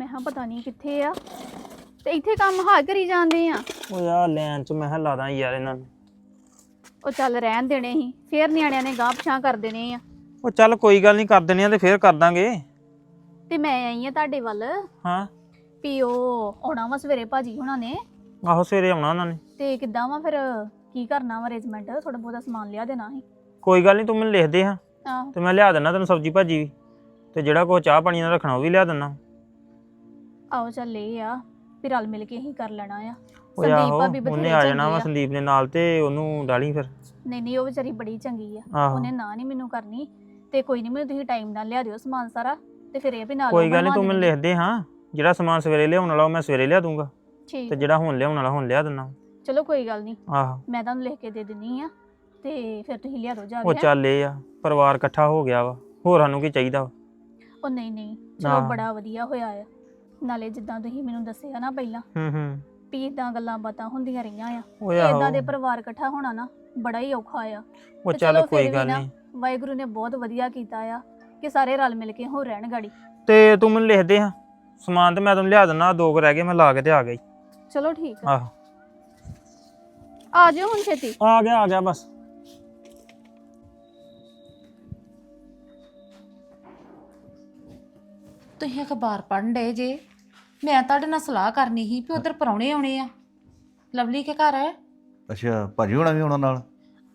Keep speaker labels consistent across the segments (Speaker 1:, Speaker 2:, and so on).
Speaker 1: ਮੈਂ ਕਿਹਾ ਪਤਾ ਨਹੀਂ ਕਿੱਥੇ ਆ। ਤੇ ਇੱਥੇ ਕੰਮ ਹਾਂ ਕਰੀ ਜਾਂਦੇ ਆ।
Speaker 2: ਉਹ ਯਾਰ ਲੈਣ ਚ ਮੈਂ ਕਿਹਾ ਲਾ ਦਾਂ ਯਾਰ ਇਹਨਾਂ ਨੂੰ।
Speaker 1: ਉਹ ਚੱਲ ਰਹਿਣ ਦੇਣੇ ਸੀ ਫੇਰ ਨਿਆਣਿਆਂ ਨੇ ਗਾਂਹ ਪਛਾਂ ਕਰ ਦੇਣੇ ਆ।
Speaker 2: ਉਹ ਚੱਲ ਕੋਈ ਗੱਲ ਨਹੀਂ ਕਰ ਦਿੰਦੇ ਆ ਤੇ ਫੇਰ ਕਰ ਦਾਂਗੇ।
Speaker 1: ਤੇ ਮੈਂ ਆਈ ਆ ਤੁਹਾਡੇ ਵੱਲ।
Speaker 2: ਹਾਂ।
Speaker 1: ਵੀ ਉਹ ਆਉਣਾ ਵਾ ਸਵੇਰੇ ਭਾਜੀ ਹੁਣਾਂ ਨੇ।
Speaker 2: ਆਹੋ ਸਵੇਰੇ ਆਉਣਾ ਉਹਨਾਂ ਨੇ।
Speaker 1: ਤੇ ਕਿੱਦਾਂ ਵਾ ਫਿਰ ਕੀ ਕਰਨਾ ਵਾ ਅਰੇਂਜਮੈਂਟ ਥੋੜਾ ਬਹੁਤਾ ਸਮਾਨ ਲਿਆ ਦੇਣਾ ਸੀ।
Speaker 2: ਕੋਈ ਗੱਲ ਨਹੀਂ ਤੂੰ ਮੈਨੂੰ ਲਿਖ ਦੇ ਹਾਂ।
Speaker 1: ਆਹੋ।
Speaker 2: ਤੇ ਮੈਂ ਲਿਆ ਦਿੰਦਾ ਤੈਨੂੰ ਸਬਜੀ ਭਾਜੀ ਵੀ। ਤੇ ਜਿਹੜਾ ਕੋ ਚਾਹ ਪਾਣੀ ਨਾਲ ਰੱਖਣਾ ਉਹ ਵੀ ਲਿਆ ਦਿੰਦਾ
Speaker 1: ਆਓ ਚੱਲ ਇਹ ਆ ਵੀ ਰਲ ਮਿਲ ਕੇ ਹੀ ਕਰ ਲੈਣਾ ਆ।
Speaker 2: ਉਹ ਆਹੋ
Speaker 1: ਭਾਬੀ
Speaker 2: ਉਹਨੇ
Speaker 1: ਬਥੇਰੀ
Speaker 2: ਆ ਜਾਣਾ ਵਾ
Speaker 1: ਚੰਗੀ ਆ।
Speaker 2: ਸੰਦੀਪ ਦੇ ਨਾਲ ਤੇ ਉਹਨੂੰ ਡਾਲੀ ਫਿਰ।
Speaker 1: ਨਹੀਂ ਨਹੀਂ ਉਹ ਵਿਚਾਰੀ ਬੜੀ ਚੰਗੀ ਆ।
Speaker 2: ਆਹੋ।
Speaker 1: ਉਹਨੇ ਨਾ ਨਹੀਂ ਮੈਨੂੰ ਕਰਨੀ ਤੇ ਕੋਈ ਨਹੀਂ ਮੈਨੂੰ ਤੁਸੀਂ ਟਾਈਮ ਨਾਲ ਲਿਆ ਦਿਓ ਸਮਾਨ ਸਾਰਾ ਤੇ ਫਿਰ ਇਹ ਵੀ ਨਾਲ
Speaker 2: ਕੋਈ ਗੱਲ ਨਹੀਂ ਤੂੰ ਮੈਨੂੰ। ਲਿਖ ਦੇ ਹਾਂ ਜਿਹੜਾ ਸਮਾਨ ਸਵੇਰੇ ਲਿਆਉਣ ਵਾਲਾ ਉਹ ਮੈਂ ਸਵੇਰੇ ਲਿਆ ਦੂੰਗਾ
Speaker 1: ਠੀਕ
Speaker 2: ਤੇ ਜਿਹੜਾ ਹੁਣ ਲਿਆਉਣ ਵਾਲਾ ਹੁਣ ਲਿਆ ਦਿੰਦਾ।
Speaker 1: ਚਲੋ ਕੋਈ ਗੱਲ ਨਹੀਂ
Speaker 2: ਆਹੋ।
Speaker 1: ਮੈਂ ਤੁਹਾਨੂੰ ਲਿਖ ਕੇ ਦੇ ਦਿੰਨੀ ਆ ਤੇ ਫਿਰ ਤੁਸੀਂ ਲਿਆ ਦਿਓ ਜਾ
Speaker 2: ਉਹ
Speaker 1: ਕੇ ਹੈਂ।
Speaker 2: ਚੱਲ ਇਹ ਆ ਪਰਿਵਾਰ ਇਕੱਠਾ ਹੋ ਗਿਆ ਵਾ ਹੋਰ ਸਾਨੂੰ ਕੀ ਚਾਹੀਦਾ ਵਾ?
Speaker 1: ਉਹ ਨਹੀਂ ਨਹੀਂ ਚਲੋ
Speaker 2: ਆਹ।
Speaker 1: ਬੜਾ ਵਧੀਆ ਹੋਇਆ ਆ। ਨਾਲੇ ਜਿੱਦਾਂ ਤੁਸੀਂ ਮੈਨੂੰ ਦੱਸਿਆ ਨਾ ਪਹਿਲਾਂ
Speaker 2: ਹੂੰ ਹੂੰ।
Speaker 1: ਵੀ ਇਦਾਂ ਗੱਲਾਂ ਬਾਤਾਂ ਹੁੰਦੀਆਂ ਰਹੀਆਂ ਆ।
Speaker 2: ਉਹ
Speaker 1: ਇਦਾਂ ਦੇ ਪਰਿਵਾਰ ਇਕੱਠਾ ਹੋਣਾ ਨਾ ਬੜਾ ਹੀ ਔਖਾ ਆ।
Speaker 2: ਉਹ
Speaker 1: ਤੇ
Speaker 2: ਚੱਲ
Speaker 1: ਚਲੋ
Speaker 2: ਕੋਈ
Speaker 1: ਫਿਰ ਵੀ
Speaker 2: ਗੱਲ
Speaker 1: ਨਾ,
Speaker 2: ਨਹੀਂ।
Speaker 1: ਵਾਹਿਗੁਰੂ ਨੇ ਬਹੁਤ ਵਧੀਆ ਕੀਤਾ ਆ ਕਿ ਸਾਰੇ ਰਲ ਮਿਲ ਕੇ ਹੋ ਰਹਿਣ ਗਾੜੀ।
Speaker 2: ਤੇ ਤੂੰ ਮੈਨੂੰ ਲਿਖ ਦੇ ਹਾਂ। ਸਮਾਨ ਤੇ ਮੈਂ ਤੈਨੂੰ ਲਿਆ ਦਿੰਦਾ ਦੋ ਕੁ ਰਹਿ ਗਏ ਮੈਂ ਲਾ ਕੇ ਤੇ ਆ ਗਈ
Speaker 1: ਚਲੋ ਠੀਕ ਆ।
Speaker 2: ਆਹੋ।
Speaker 1: ਆ ਜਾਓ ਹੁਣ ਛੇਤੀ।
Speaker 2: ਆ ਗਿਆ ਆ ਗਿਆ ਬਸ।
Speaker 3: ਤੁਸੀਂ ਅਖਬਾਰ ਪੜ੍ਹਨ ਡਏ ਜੇ? ਮੈਂ ਤੁਹਾਡੇ ਨਾਲ ਸਲਾਹ ਕਰਨੀ ਸੀ ਵੀ ਉਧਰ ਪਰੌਣੇ ਆਉਣੇ ਆ। ਲਵਲੀ ਕੇ ਘਰ?
Speaker 4: ਅੱਛਾ ਭਾਜੀ ਹੋਣਾ ਵੀ ਆਉਣਾ ਨਾਲ?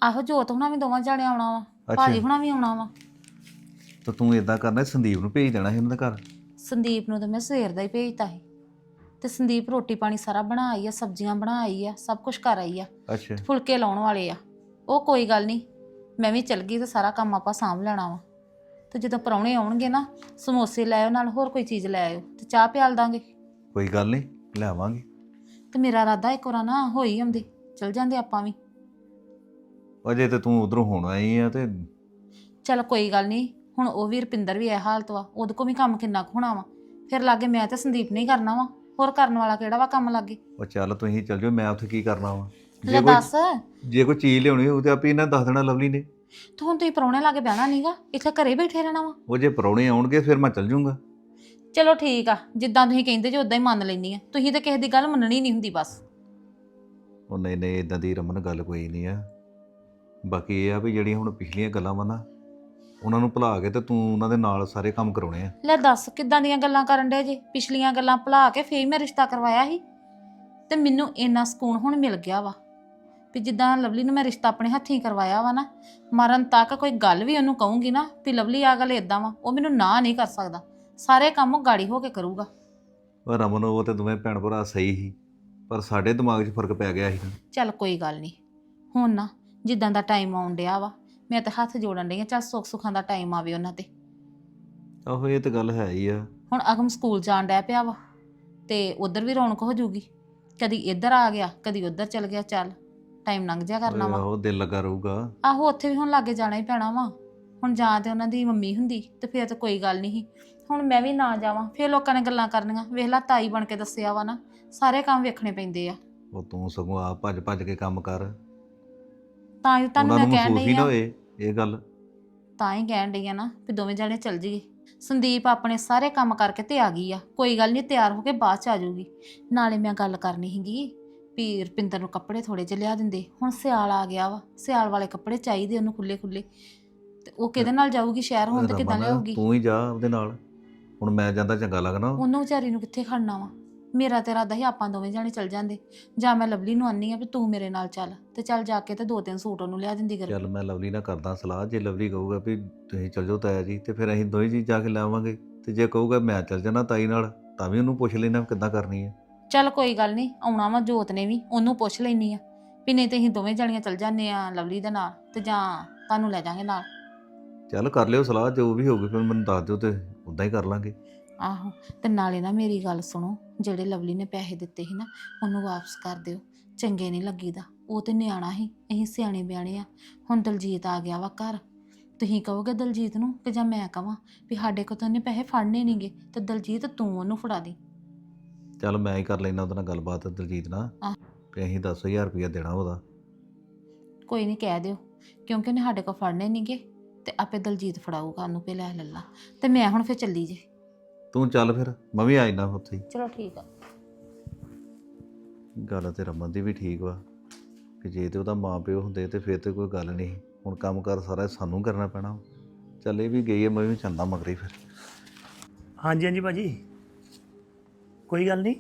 Speaker 3: ਆਹੋ ਜੋਤ ਹੁਣਾਂ ਵੀ ਦੋਵਾਂ ਜਾਣੇ ਆਉਣਾ ਵਾ। ਭਾਜੀ ਹੁਣਾਂ ਵੀ ਆਉਣਾ ਵਾ।
Speaker 4: ਤਾਂ ਤੂੰ ਇਦਾਂ ਕਰਨਾ ਸੰਦੀਪ ਨੂੰ ਭੇਜ ਦੇਣਾ ਸੀ ਉਹਨਾਂ ਦੇ ਘਰ?
Speaker 3: ਸੰਦੀਪ ਨੂੰ ਤਾਂ ਮੈਂ ਸਵੇਰ ਦਾ ਹੀ ਭੇਜਤਾ ਸੀ। ਤੇ ਸੰਦੀਪ ਰੋਟੀ ਪਾਣੀ ਸਾਰਾ ਬਣਾ ਆਈ ਆ ਸਬਜ਼ੀਆਂ ਬਣਾ ਆਈ ਆ ਸਭ ਕੁਝ ਕਰ ਆਈ ਆ।
Speaker 4: ਅੱਛਾ।
Speaker 3: ਫੁਲਕੇ ਲਾਉਣ ਵਾਲੇ ਆ। ਉਹ ਕੋਈ ਗੱਲ ਨਹੀਂ ਮੈਂ ਵੀ ਚੱਲ ਗਈ ਤੇ ਸਾਰਾ ਕੰਮ ਆਪਾਂ ਸਾਂਭ ਲੈਣਾ ਵਾ। ਤੇ ਜਦੋਂ ਪਰੌਣੇ ਆਉਣਗੇ ਨਾ ਸਮੋਸੇ ਲੈ ਆਇਓ ਨਾਲ ਹੋਰ ਕੋਈ ਚੀਜ਼ ਲੈ ਆਇਓ ਤੇ ਚਾਹ ਪਿਆਲ ਦਾਂਗੇ।
Speaker 4: ਕੋਈ ਗੱਲ ਨਹੀਂ ਲਿਆਵਾਂਗੇ।
Speaker 3: ਤੇ ਮੇਰਾ ਇਰਾਦਾ ਇੱਕ ਵਾਰ ਨਾ ਹੋਈ ਆਉਂਦੇ ਚਲ ਜਾਂਦੇ ਆਪਾਂ ਵੀ।
Speaker 4: ਅਜੇ ਤੇ ਤੂੰ ਉਧਰੋਂ ਹੁਣ ਆਈ ਆ ਤੇ
Speaker 3: ਚਲ ਕੋਈ ਗੱਲ ਨਹੀਂ ਹੁਣ ਉਹ ਵੀ ਰਪਿੰਦਰ ਵੀ ਇਹ ਹਾਲਤ ਵਾ ਉਹਦੇ ਕੋ ਵੀ ਕੰਮ ਕਿੰਨਾ ਕੁ ਹੋਣਾ ਵਾ। ਫਿਰ ਲਾਗੇ ਮੈਂ ਤੇ ਸੰਦੀਪ ਨਹੀਂ ਕਰਨਾ ਵਾ ਹੋਰ ਕਰਨ ਵਾਲਾ ਕਿਹੜਾ ਵਾ ਕੰਮ ਲੱਗੇ?
Speaker 4: ਉਹ ਚੱਲ ਤੁਸੀਂ ਚੱਲ ਜਾਓ ਮੈਂ ਉੱਥੇ ਕੀ ਕਰਨਾ ਵਾ?
Speaker 3: ਲੈ
Speaker 4: ਜੇ
Speaker 3: ਦੱਸ।
Speaker 4: ਜੇ ਕੋਈ ਚੀਜ਼ ਲਿਆਉਣੀ ਹੋਊ ਤੇ ਆਪੇ ਇਹਨਾਂ ਦੱਸ ਦੇਣਾ ਲਵਲੀ ਨੇ।
Speaker 3: ਤੂੰ ਹੁਣ ਤੁਸੀਂ ਪਰੌਣੇ ਲਾਗੇ ਬਹਿਣਾ ਨਹੀਂਗਾ ਇੱਥੇ ਘਰੇ ਬੈਠੇ ਰਹਿਣਾ ਵਾ।
Speaker 4: ਉਹ ਜੇ ਪਰੌਣੇ ਆਉਣਗੇ ਫਿਰ ਮੈਂ ਚੱਲ ਜਾਊਂਗਾ।
Speaker 3: ਚਲੋ ਠੀਕ ਆ ਜਿੱਦਾਂ ਤੁਸੀਂ ਕਹਿੰਦੇ ਜੇ ਉਦਾਂ ਹੀ ਮੰਨ ਲੈਣੀ ਆ। ਤੁਸੀਂ ਤਾਂ ਕਿਸੇ ਦੀ ਗੱਲ ਮੰਨਣੀ ਨਹੀਂ ਹੁੰਦੀ ਬਸ।
Speaker 4: ਉਹ ਨਹੀਂ ਨਹੀਂ ਇਦਾਂ ਦੀ ਰਮਨ ਗੱਲ ਕੋਈ ਨਹੀਂ ਆ। ਬਾਕੀ ਇਹ ਆ ਵੀ ਜਿਹੜੀਆਂ ਹੁਣ ਪਿਛਲੀਆਂ ਗੱਲਾਂ ਵਾ ਨਾ ਉਹਨਾਂ ਨੂੰ ਭੁਲਾ ਕੇ ਤੇ ਤੂੰ ਉਹਨਾਂ ਦੇ ਨਾਲ ਸਾਰੇ ਕੰਮ ਕਰਾਉਣੇ ਆ।
Speaker 3: ਲੈ ਦੱਸ ਕਿੱਦਾਂ ਦੀਆਂ ਗੱਲਾਂ ਕਰਨ ਡੇ ਜੇ? ਪਿਛਲੀਆਂ ਗੱਲਾਂ ਭੁਲਾ ਕੇ ਫੇਰ ਮੈਂ ਰਿਸ਼ਤਾ ਕਰਵਾਇਆ ਸੀ। ਤੇ ਮੈਨੂੰ ਇੰਨਾ ਸਕੂਨ ਹੁਣ ਮਿਲ ਗਿਆ ਵਾ ਵੀ ਜਿੱਦਾਂ ਲਵਲੀ ਨੂੰ ਮੈਂ ਰਿਸ਼ਤਾ ਆਪਣੇ ਹੱਥੀਂ ਕਰਵਾਇਆ ਵਾ ਨਾ ਮਰਨ ਤੱਕ ਕੋਈ ਗੱਲ ਵੀ ਉਹਨੂੰ ਕਹੂੰਗੀ ਨਾ ਵੀ ਲਵਲੀ ਆ ਗੱਲ ਇਦਾਂ ਵਾ ਉਹ ਮੈਨੂੰ ਨਾ ਨਹੀਂ ਕਰ ਸਕਦਾ। ਸਾਰੇ ਕੰਮ ਉਹ ਗਾੜੀ ਹੋ ਕੇ ਕਰੂਗਾ।
Speaker 4: ਉਹ ਰਮਨ ਉਹ ਤੇ ਦੋਵੇਂ ਭੈਣ ਭਰਾ ਸਹੀ ਸੀ ਪਰ ਸਾਡੇ ਦਿਮਾਗ 'ਚ ਫ਼ਰਕ ਪੈ ਗਿਆ ਸੀ ਨਾ।
Speaker 3: ਚੱਲ ਕੋਈ ਗੱਲ ਨਹੀਂ ਹੁਣ ਨਾ ਜਿੱਦਾਂ ਦਾ ਟਾਈਮ ਆਉਣ ਡਿਆ ਵਾ ਮੈਂ ਤਾਂ ਹੱਥ ਜੋੜਨ ਡਈ ਆ ਚੱਲ ਸੁੱਖ ਸੁੱਖਾਂ ਦਾ ਟਾਈਮ ਆਵੇ ਉਹਨਾਂ ਤੇ।
Speaker 4: ਆਹੋ ਇਹ ਤਾਂ ਗੱਲ ਹੈ ਹੀ ਆ।
Speaker 3: ਹੁਣ ਅਗਮ ਸਕੂਲ ਜਾਣ ਡਿਆ ਪਿਆ ਵਾ ਤੇ ਉਧਰ ਵੀ ਰੌਣਕ ਹੋ ਜੂਗੀ। ਕਦੀ ਇੱਧਰ ਆ ਗਿਆ ਕਦੀ ਉੱਧਰ ਚਲ ਗਿਆ ਚੱਲ ਟਾਈਮ ਲੰਘ ਜਾ ਕਰਨਾ ਵਾ।
Speaker 4: ਆਹੋ ਦਿਲ ਲੱਗਾ ਰਹੂਗਾ।
Speaker 3: ਆਹੋ ਉੱਥੇ ਵੀ ਹੁਣ ਲਾਗੇ ਜਾਣਾ ਹੀ ਪੈਣਾ ਵਾ। ਹੁਣ ਜਾਂ ਤੇ ਉਹਨਾਂ ਦੀ ਮੰਮੀ ਹੁੰਦੀ ਤੇ ਫਿਰ ਤਾਂ ਕੋਈ ਗੱਲ ਨਹੀਂ ਸੀ। ਹੁਣ ਮੈਂ ਵੀ ਨਾ ਜਾਵਾਂ ਫਿਰ ਲੋਕਾਂ ਨੇ ਗੱਲਾਂ ਕਰਨੀਆਂ। ਵੇਖ ਲਾ ਤਾਈ ਬਣ ਕੇ ਦੱਸਿਆ ਵਾ ਨਾ ਸਾਰੇ ਕੰਮ ਵੇਖਣੇ ਪੈਂਦੇ ਆ।
Speaker 4: ਉਹ ਤੂੰ ਸਗੋਂ ਆ ਭੱਜ ਭੱਜ ਕੇ ਕੰਮ ਕਰ।
Speaker 3: ਤਾਂ ਹੀ ਤੁਹਾਨੂੰ
Speaker 4: ਉਹਨਾਂ
Speaker 3: ਮੈਂ
Speaker 4: ਨੂੰ
Speaker 3: ਕਹਿਣ
Speaker 4: ਮਹਿਸੂਸ ਹੀ
Speaker 3: ਡਈ
Speaker 4: ਨਾ
Speaker 3: ਆ।
Speaker 4: ਹੋਏ ਇਹ ਗੱਲ।
Speaker 3: ਤਾਂ ਹੀ ਕਹਿਣ ਡਈ ਆ ਨਾ ਵੀ ਦੋਵੇਂ ਜਣੇ ਚੱਲ ਜੀਏ ਸੰਦੀਪ ਆਪਣੇ ਸਾਰੇ ਕੰਮ ਕਰਕੇ ਤੇ ਆ ਗਈ ਆ। ਕੋਈ ਗੱਲ ਨਹੀਂ ਤਿਆਰ ਹੋ ਕੇ ਬਾਅਦ ਚ ਆ ਜਾਊਗੀ। ਨਾਲੇ ਮੈਂ ਗੱਲ ਕਰਨੀ ਸੀਗੀ ਵੀ ਰਪਿੰਦਰ ਨੂੰ ਕੱਪੜੇ ਥੋੜੇ ਜਿਹੇ ਲਿਆ ਦਿੰਦੇ। ਹੁਣ ਸਿਆਲ ਆ ਗਿਆ ਵਾ। ਸਿਆਲ ਵਾਲੇ ਕੱਪੜੇ ਚਾਹੀਦੇ ਉਹਨੂੰ ਖੁੱਲੇ ਖੁੱਲੇ ਤੇ ਉਹ ਕਿਹਦੇ ਨਾਲ ਜਾਊਗੀ? ਸ਼ਹਿਰ ਹੁਣ ਤੇ ਕਿੱਦਾਂ ਲਿਆਊਗੀ?
Speaker 4: ਤੂੰ ਹੀ ਜਾ ਉਹਦੇ ਨਾਲ। ਹੁਣ ਮੈਂ ਜਾਂਦਾ ਚੰਗਾ ਲੱਗਣਾ।
Speaker 3: ਉਹਨੂੰ ਵਿਚਾਰੀ ਨੂੰ ਕਿੱਥੇ ਖੜਨਾ ਵਾ? ਮੇਰਾ ਤੇ ਇਰਾਦਾ ਸੀ ਆਪਾਂ ਦੋਵੇਂ ਜਾਣੇ ਚੱਲ ਜਾਂਦੇ। ਜਾਂ ਮੈਂ ਲਵਲੀ ਨੂੰ ਆਨੀ ਆ ਵੀ ਤੂੰ ਮੇਰੇ ਨਾਲ ਚੱਲ। ਤੇ ਚੱਲ ਜਾ ਕੇ ਤੇ ਦੋ ਤਿੰਨ ਸੂਟ ਉਹਨੂੰ ਲਿਆ ਦਿੰਦੀ ਕਰ
Speaker 4: ਚੱਲ ਮੈਂ ਲਵਲੀ ਨਾਲ ਕਰਦਾ ਸਲਾਹ। ਜੇ ਲਵਲੀ ਕਹੂਗਾ ਵੀ ਤੁਸੀਂ ਚੱਲ ਜਾਓ ਤਾਇਆ ਜੀ ਤੇ ਫਿਰ ਅਸੀਂ ਦੋਵੇਂ ਜੀ ਜਾ ਕੇ ਲਾਵਾਂਗੇ ਤੇ ਜੇ ਕਹੂਗਾ ਮੈਂ ਚੱਲ ਜਾਣਾ ਤਾਈ ਨਾਲ ਤਾਂ ਵੀ ਉਹਨੂੰ ਪੁੱਛ ਲੈਣਾ ਕਿੱਦਾਂ ਕਰਨੀ ਹੈ
Speaker 3: ਚੱਲ ਕੋਈ ਗੱਲ ਨਹੀਂ ਆਉਣਾ ਵਾ ਜੋਤ ਨੇ ਵੀ ਉਹਨੂੰ ਪੁੱਛ ਲੈਣੀ ਆ। ਵੀ ਨਹੀਂ ਤੇ ਅਸੀਂ ਦੋਵੇਂ ਜਣੀਆਂ ਚੱਲ ਜਾਂਦੇ ਆ ਲਵਲੀ ਦੇ ਨਾਲ ਤੇ ਜਾਂ ਤੁਹਾਨੂੰ ਲੈ ਜਾਾਂਗੇ ਨਾਲ।
Speaker 4: ਚੱਲ ਕਰ ਲਿਓ ਸਲਾਹ ਜੋ ਵੀ ਹੋਊਗੀ ਫਿਰ ਮੈਨੂੰ ਦੱਸ ਦਿਓ ਤੇ ਉਦਾਂ ਹੀ ਕਰ ਲਾਂਗੇ।
Speaker 3: ਆਹੋ ਤੇ ਨਾਲੇ ਨਾ ਮੇਰੀ ਗੱਲ ਸੁਣੋ ਜਿਹੜੇ ਲਵਲੀ ਨੇ ਪੈਸੇ ਦਿੱਤੇ ਸੀ ਨਾ ਉਹਨੂੰ ਵਾਪਸ ਕਰ ਦਿਓ। ਚੰਗੇ ਨਹੀਂ ਲੱਗੀਦਾ ਉਹ ਤੇ ਨਿਆਣਾ ਸੀ ਅਸੀਂ ਸਿਆਣੇ ਬਿਆਣੇ ਆ। ਹੁਣ ਦਲਜੀਤ ਆ ਗਿਆ ਵਾ ਘਰ। ਤੁਸੀਂ ਕਹੋਗੇ ਦਲਜੀਤ ਨੂੰ ਕਿ ਜਾਂ ਮੈਂ ਕਵਾਂ ਵੀ ਸਾਡੇ ਕੋਲ ਤਾਂ ਉਹਨੇ ਪੈਸੇ ਫੜਨੇ ਨਹੀਂਗੇ ਤੇ ਦਲਜੀਤ ਤੂੰ ਉਹਨੂੰ ਫੜਾ ਦੇ।
Speaker 4: ਚੱਲ ਮੈਂ ਹੀ ਕਰ ਲੈਣਾ ਉਹਦੇ ਨਾਲ ਗੱਲਬਾਤ ਦਲਜੀਤ ਨਾਲ
Speaker 3: ਆਹ।
Speaker 4: ਅਸੀਂ 10000 ਰੁਪਇਆ ਦੇਣਾ ਉਹਦਾ।
Speaker 3: ਕੋਈ ਨਹੀਂ ਕਹਿ ਦਿਓ ਕਿਉਂਕਿ ਉਹਨੇ ਸਾਡੇ ਕੋਲ ਫੜਨੇ ਨਹੀਂਗੇ। ਤੇ ਆਪੇ ਦਲਜੀਤ ਫੜਾਊਗਾ ਉਹਨੂੰ ਪੇ ਲੈ ਲੱਲਾ। ਤੇ ਮੈਂ ਹੁਣ ਫੇਰ ਚੱਲੀ ਜੇ।
Speaker 4: ਤੂੰ ਚੱਲ ਫਿਰ ਮੈਂ ਵੀ ਆ ਜਾਣਾ ਉੱਥੇ ਹੀ।
Speaker 3: ਚਲੋ ਠੀਕ ਆ।
Speaker 4: ਗੱਲ ਤੇ ਰਮਨ ਦੀ ਵੀ ਠੀਕ ਵਾ ਕਿ ਜੇ ਤੇ ਉਹਦਾ ਮਾਂ ਪਿਓ ਹੁੰਦੇ ਤੇ ਫਿਰ ਤੇ ਕੋਈ ਗੱਲ ਨਹੀਂ। ਹੁਣ ਕੰਮ ਕਰ ਸਾਰਾ ਸਾਨੂੰ ਕਰਨਾ ਪੈਣਾ। ਚੱਲ ਇਹ ਵੀ ਗਈ ਹੈ ਮੈਂ ਵੀ ਚੱਲਦਾ ਮਗਰੀ ਫਿਰ।
Speaker 5: ਹਾਂਜੀ ਹਾਂਜੀ ਭਾਜੀ। ਕੋਈ ਗੱਲ ਨਹੀਂ।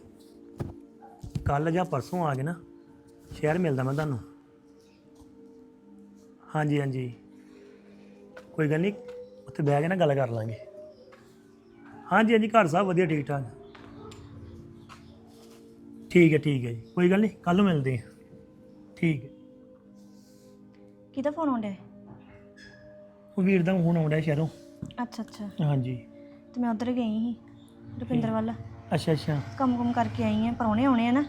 Speaker 5: ਕੱਲ ਜਾਂ ਪਰਸੋਂ ਆ ਕੇ ਨਾ ਸ਼ਹਿਰ ਮਿਲਦਾ ਮੈਂ ਤੁਹਾਨੂੰ। ਹਾਂਜੀ ਹਾਂਜੀ। ਕੋਈ ਗੱਲ ਨਹੀਂ ਉੱਥੇ ਬਹਿ ਕੇ ਨਾ ਗੱਲ ਕਰ ਲਾਂਗੇ। ਹਾਂਜੀ ਹਾਂਜੀ ਘਰ ਸਭ ਵਧੀਆ ਠੀਕ ਠਾਕ। ਠੀਕ ਹੈ ਠੀਕ ਹੈ ਜੀ ਕੋਈ ਗੱਲ ਨਹੀਂ ਕੱਲ ਨੂੰ ਮਿਲਦੇ ਹਾਂ। ਠੀਕ ਹੈ।
Speaker 6: ਕਿਹਦਾ ਫੋਨ ਆਉਂਦਾ
Speaker 5: ਉਹ ਵੀਰ ਦਾ ਹੁਣ ਆਉਂਦਾ ਸ਼ਹਿਰੋਂ।
Speaker 6: ਅੱਛਾ ਅੱਛਾ।
Speaker 5: ਹਾਂਜੀ।
Speaker 6: ਤੇ ਮੈਂ ਉਧਰ ਗਈ ਸੀ ਰੁਪਿੰਦਰ ਵੱਲ।
Speaker 5: ਅੱਛਾ ਅੱਛਾ।
Speaker 6: ਕੰਮ ਕੁਮ ਕਰਕੇ ਆਈ ਆ ਪਰੌਣੇ ਆਉਣੇ ਆ ਨਾ।